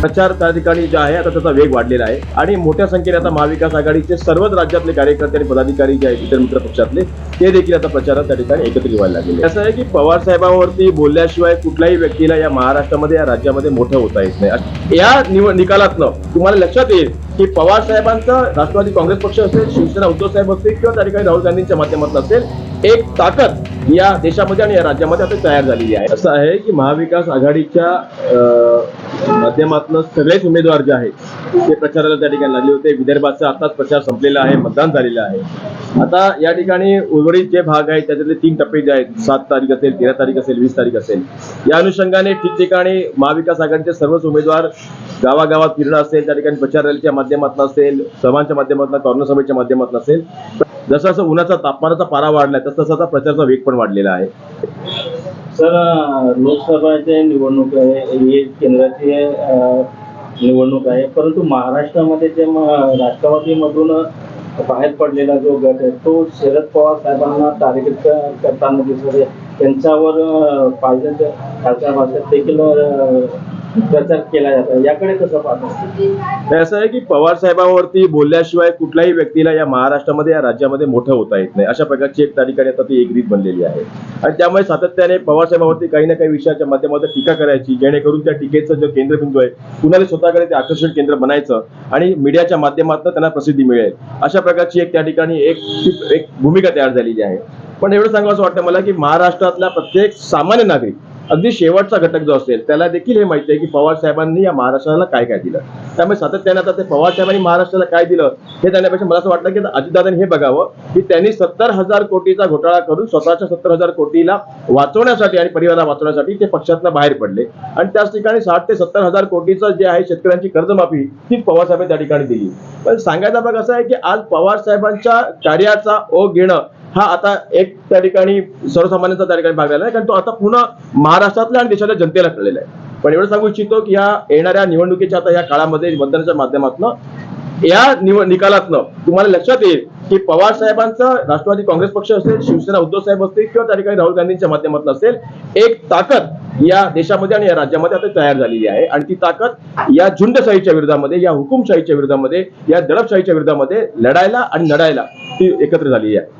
प्रचार त्या ठिकाणी जे आहे आता त्याचा वेग वाढलेला आहे. आणि मोठ्या संख्येने आता महाविकास आघाडीचे सर्वच राज्यातले कार्यकर्ते आणि पदाधिकारी जे आहेत इतर मित्र पक्षातले ते देखील आता प्रचारात त्या ठिकाणी एकत्रित व्हायला लागले असं आहे की पवार साहेबांवरती बोलल्याशिवाय कुठल्याही व्यक्तीला या महाराष्ट्रामध्ये या राज्यामध्ये मोठं होता येत नाही. या निव निकालातनं तुम्हाला लक्षात येईल की पवार साहेबांचं राष्ट्रवादी काँग्रेस पक्ष असेल शिवसेना उद्धव साहेब असतील किंवा त्या ठिकाणी राहुल गांधींच्या माध्यमातून असेल एक ताकद या देशामध्ये आणि या राज्यामध्ये आता तयार झालेली आहे. असं आहे की महाविकास आघाडीच्या माध्यमातून सगळेच उमेदवार जे आहेत ते प्रचाराला त्या ठिकाणी लागले होते. विदर्भाचा आताच प्रचार संपलेला आहे मतदान झालेलं आहे. आता या ठिकाणी उर्वरित जे भाग आहेत त्याच्यातले तीन टप्पे जे आहेत सात तारीख असेल तेरा तारीख असेल वीस तारीख असेल या अनुषंगाने ठिकठिकाणी महाविकास आघाडीचे सर्वच उमेदवार गावागावात फिरणं असेल त्या ठिकाणी प्रचार रॅलीच्या माध्यमातून असेल सभांच्या माध्यमातून कॉर्नर सभेच्या माध्यमातून असेल. जसं जसं उन्हाचा तापमानाचा पारा वाढलाय तसं तसा प्रचारचा वेग पण वाढलेला आहे. सर लोकसभाचे निवडणूक आहे ही केंद्राची निवडणूक आहे परंतु महाराष्ट्रामध्ये जे राष्ट्रवादीमधून बाहेर पडलेला जो गट आहे तो शरद पवार साहेबांना टार्गेट करताना दिसत आहे. त्यांच्यावर पाहिजे खासदार भाषेत देखील प्रचार केला जातो. याकडे कसं पाहतो? असं आहे की पवार साहेबांवरती बोलल्याशिवाय कुठल्याही व्यक्तीला या महाराष्ट्रामध्ये या राज्यामध्ये मोठं होता येत नाही. अशा प्रकारची एक त्या ठिकाणी आता ती एक रीत बनलेली आहे. आणि त्यामुळे सातत्याने पवार साहेबांवरती काही ना काही विषयाच्या माध्यमातून टीका करायची जेणेकरून त्या टीकेचं जो केंद्रबिंदू आहे कुणाला स्वतःकडे ते आकर्षण केंद्र बनायचं आणि मीडियाच्या माध्यमातून त्यांना प्रसिद्धी मिळेल. अशा प्रकारची एक त्या ठिकाणी एक एक भूमिका तयार झालेली आहे. पण एवढं सांगावं असं वाटतं मला की महाराष्ट्रातला प्रत्येक सामान्य नागरिक अगदी शेवटचा घटक जो असेल त्याला देखील हे माहिती आहे की पवार साहेबांनी या महाराष्ट्राला काय काय दिलं. त्यामुळे सातत्याने आता ते पवार साहेबांनी महाराष्ट्राला काय दिलं हे जाण्यापेक्षा मला असं वाटलं की अजितदादांनी हे बघावं की त्यांनी सत्तर हजार कोटीचा घोटाळा करून स्वतःच्या सत्तर हजार कोटीला वाचवण्यासाठी आणि परिवाराला वाचवण्यासाठी ते पक्षातनं बाहेर पडले. आणि त्याच ठिकाणी साठ ते सत्तर हजार कोटीचं जे आहे शेतकऱ्यांची कर्जमाफी ती पवार साहेबांनी त्या ठिकाणी दिली. पण सांगायचा भाग असा आहे की आज पवार साहेबांच्या कार्याचा ओघ घेणं हा आता एक त्या ठिकाणी सर्वसामान्यांचा त्या ठिकाणी भाग झाला आहे. कारण तो आता पुन्हा महाराष्ट्रातल्या आणि देशातल्या जनतेला कळलेला आहे. पण एवढं सांगू इच्छितो की या येणाऱ्या निवडणुकीच्या आता या काळामध्ये मतदानाच्या माध्यमातून या निव निकालातनं तुम्हाला लक्षात येईल की पवार साहेबांचं राष्ट्रवादी काँग्रेस पक्ष असेल शिवसेना उद्धव साहेब असतील किंवा त्या ठिकाणी राहुल गांधींच्या माध्यमातून असेल एक ताकद या देशामध्ये आणि या राज्यामध्ये आता तयार झालेली आहे. आणि ती ताकद या झुंडशाहीच्या विरोधामध्ये या हुकुमशाहीच्या विरोधामध्ये या दडपशाहीच्या विरोधामध्ये लढायला आणि लढायला ती एकत्र झालेली आहे.